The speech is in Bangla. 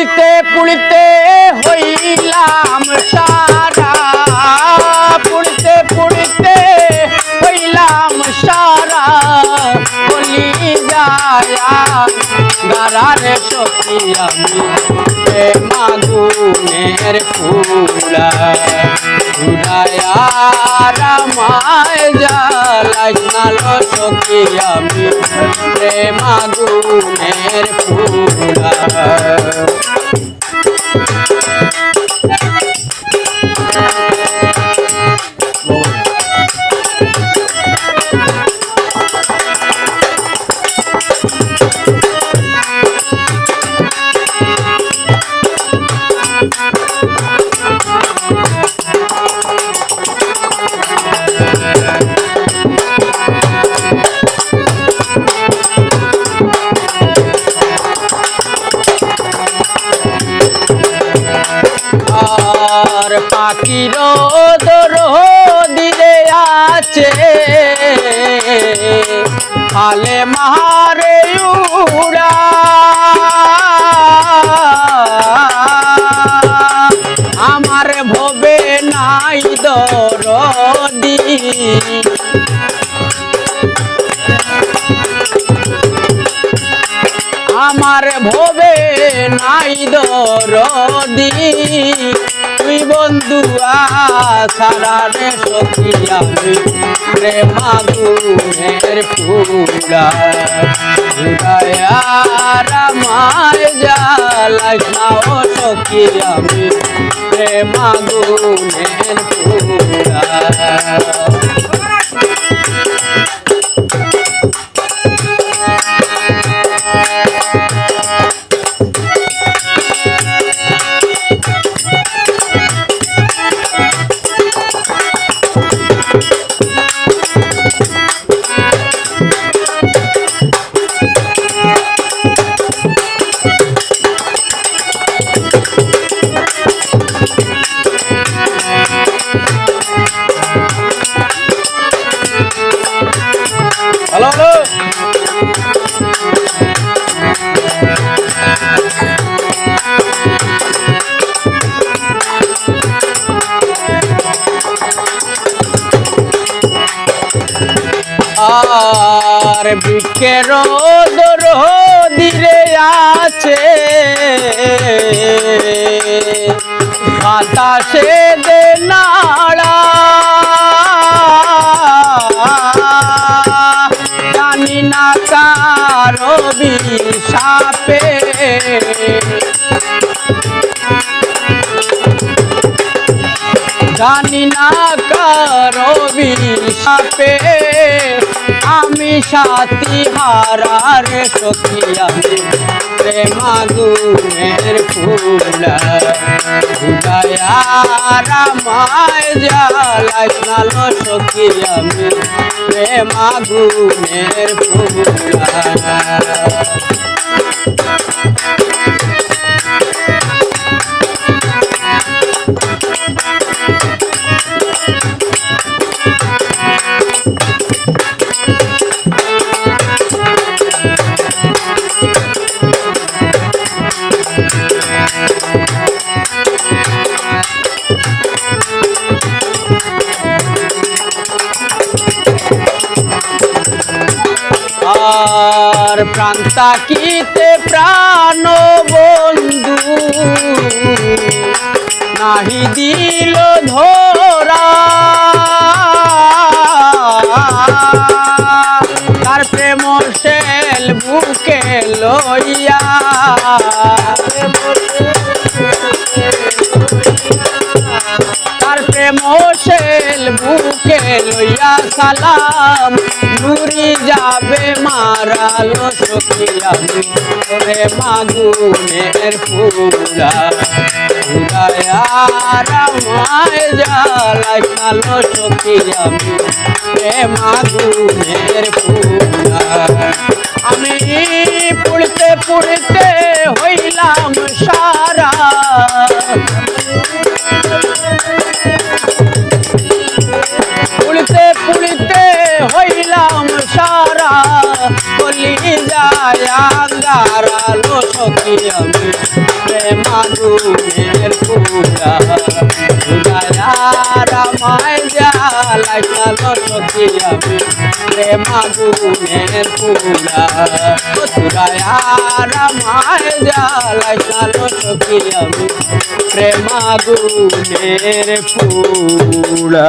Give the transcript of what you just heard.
পুড়িতে পুড়িতে হইলাম সারা। পুড়িতে মাগুনের ফুলা। উড়ায়া রামায় জালাই নালো সখী আমি ফুলা। দর দিলে আছে। মারে উড়া। আমার ভবে নাই দরদি আমার ভবে নাই দরদি বন্ধু সারা রে সখী, আমি রে মাগুনের ফুলা রামায় জালাস না ও সখী, আমি রে মাগুনের ফুলা আর বিকের দিলে আছে। বাতাসে দে জানি না কারও সাপে সাপে আমি সাথী হারার সখী আমি প্রেমাগুনের ফুল। রামায় জালাই নালো সখী আমি প্রেমাগুনের ফুলা। আর প্রান্তাকিতে প্রাণ বন্ধু নাহি দিল ধরা। তার প্রেম সেল বুকে লইয়া। তার প্রেম সেল বুকে লইয়া সালাম, নুরি যাবে মারালো সখিয়া রে মাগুনের ফুলা। ফুলায়া রামায় জ্বালাই কালো সখিয়া রে মাগুনের ফুলা। আমি পুড়তে পুড়তে আঙ্গারালো সখী আমি পুরা সুরায়া রামায় জ্বালাই সালো সখী আমি প্রেমাগুনের পুরা সুরায়া রামায় জ্বালাই সালো সখী আমি প্রেমাগুনের পুরা